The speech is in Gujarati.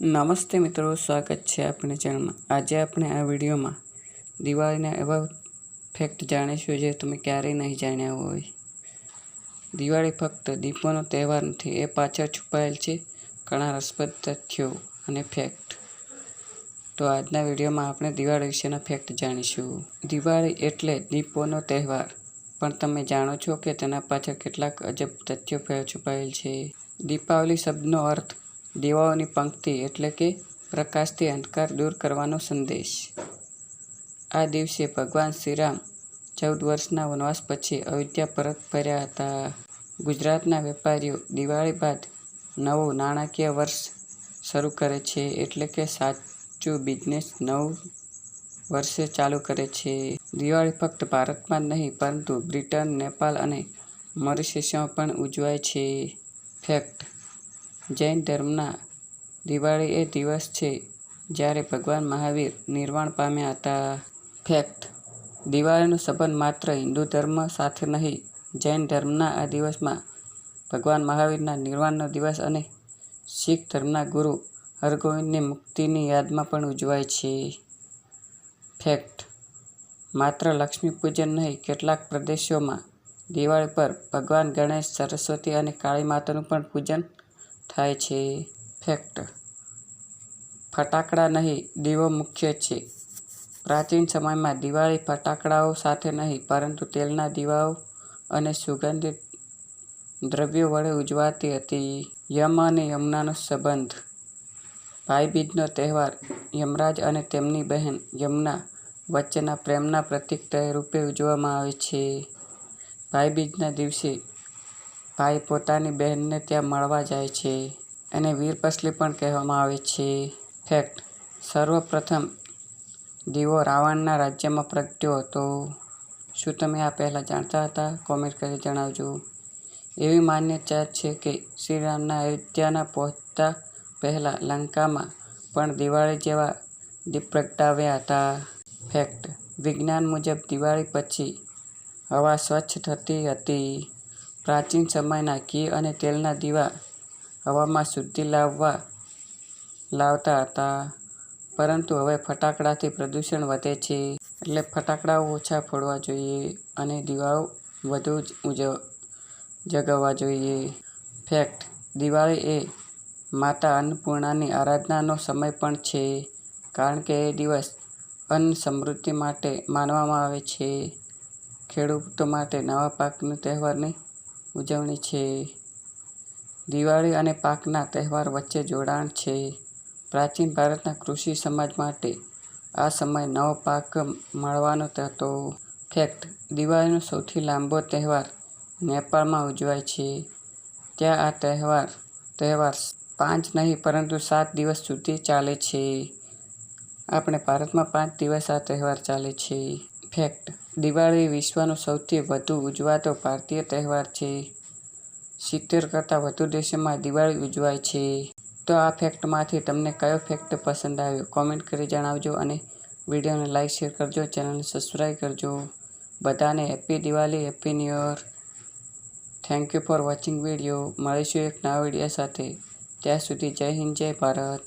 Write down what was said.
નમસ્તે મિત્રો, સ્વાગત છે આપણી ચેનલમાં આજે આપણે આ વિડીયોમાં દિવાળીના એવા ફેક્ટ જાણીશું જે તમે ક્યારેય નહીં જાણ્યા હોય. દિવાળી ફક્ત દીપોનો તહેવાર નથી, એ પાછળ છુપાયેલ છે ઘણા રસપ્રદ તથ્યો અને ફેક્ટ તો આજના વિડીયોમાં આપણે દિવાળી વિશેના ફેક્ટ જાણીશું. દિવાળી એટલે દીપોનો તહેવાર. પણ તમે જાણો છો કે તેના પાછળ કેટલાક અજબ તથ્યો છુપાયેલ છે. દીપાવલી શબ્દનો અર્થ દીવાઓની પંક્તિ એટલે કે પ્રકાશથી અંધકાર દૂર કરવાનો સંદેશ. આ દિવસે ભગવાન શ્રીરામ ચૌદ વર્ષના વનવાસ પછી અયોધ્યા પરત ફર્યા હતા. ગુજરાતના વેપારીઓ દિવાળી બાદ નવું નાણાકીય વર્ષ શરૂ કરે છે એટલે કે સાચું બિઝનેસ નવું વર્ષે ચાલુ કરે છે. દિવાળી ફક્ત ભારતમાં જ નહીં, પરંતુ બ્રિટન નેપાલ અને મોરિશિયસમાં પણ ઉજવાય છે. ફેક્ટ જૈન ધર્મના દિવાળી એ દિવસ છે જ્યારે ભગવાન મહાવીર નિર્વાણ પામ્યા હતા. ફેક્ટ. દિવાળીનો સંબંધ માત્ર હિન્દુ ધર્મ સાથે નહીં, જૈન ધર્મના આ દિવસમાં ભગવાન મહાવીરના નિર્વાણનો દિવસ અને શીખ ધર્મના ગુરુ હરગોવિંદની મુક્તિની યાદમાં પણ ઉજવાય છે. ફેક્ટ. માત્ર લક્ષ્મી પૂજન નહીં, કેટલાક પ્રદેશોમાં દિવાળી પર ભગવાન ગણેશ, સરસ્વતી અને કાળી માતાનું પણ પૂજન થાય છે. ફેક્ટ ફટાકડા નહીં, દીવો મુખ્ય છે. પ્રાચીન સમયમાં દિવાળી ફટાકડાઓ સાથે નહીં, પરંતુ તેલના દીવાઓ અને સુગંધિત દ્રવ્યો વડે ઉજવાતી હતી. યમ અને યમુનાનો સંબંધ. ભાઈબીજનો તહેવાર, યમરાજ અને તેમની બહેન, યમુના વચ્ચેના પ્રેમના પ્રતીક રૂપે ઉજવવામાં આવે છે. ભાઈબીજના દિવસે ભાઈ પોતાની બહેનને ત્યાં મળવા જાય છે એને વીરપસલી પણ કહેવામાં આવે છે. ફેક્ટ સર્વપ્રથમ દીવો રાવણના રાજ્યમાં પ્રગટ્યો હતો. શું તમે આ પહેલાં જાણતા હતા? કોમેન્ટ કરી જણાવજો. એવી માન્યતા છે કે શ્રીરામના અયોધ્યાના પહોંચતા પહેલાં લંકામાં પણ દિવાળી જેવા દીપ પ્રગટાવ્યા હતા. ફેક્ટ વિજ્ઞાન મુજબ દિવાળી પછી હવા સ્વચ્છ થતી હતી. પ્રાચીન સમયના ઘી અને તેલના દીવા હવામાં શુદ્ધિ લાવવા લાવતા હતા. પરંતુ હવે ફટાકડાથી પ્રદૂષણ વધે છે. એટલે ફટાકડાઓ ઓછા ફોડવા જોઈએ અને દીવાઓ વધુ ઉજવ જગાવવા જોઈએ. ફેક્ટ, દિવાળી એ માતા અન્નપૂર્ણાની આરાધનાનો સમય પણ છે, કારણ કે એ દિવસ અન્ન સમૃદ્ધિ માટે માનવામાં આવે છે. ખેડૂતો માટે નવા પાકના તહેવારની ઉજવણી છે. દિવાળી અને પાકના તહેવાર વચ્ચે જોડાણ છે. પ્રાચીન ભારતના કૃષિ સમાજ માટે આ સમય નવો પાક મળવાનો હતો ફેક્ટ દિવાળીનો સૌથી લાંબો તહેવાર નેપાળમાં ઉજવાય છે. ત્યાં આ તહેવાર તહેવાર પાંચ નહીં, પરંતુ સાત દિવસ સુધી ચાલે છે. આપણે ભારતમાં પાંચ દિવસ આ તહેવાર ચાલે છે. ફેક્ટ દિવાળી વિશ્વનો સૌથી વધુ ઉજવાતો ભારતીય તહેવાર છે. સિત્તેર કરતાં વધુ દેશોમાં દિવાળી ઉજવાય છે. તો આ ફેક્ટમાંથી તમને કયો ફેક્ટ પસંદ આવ્યો? કોમેન્ટ કરી જણાવજો અને વિડીયોને લાઇક શેર કરજો. ચેનલને સબસ્ક્રાઈબ કરજો. બધાને happy Diwali, happy new year. Thank you for watching video. મળીશું એક નવા વીડિયો સાથે. ત્યાં સુધી જય હિન્દ, જય ભારત.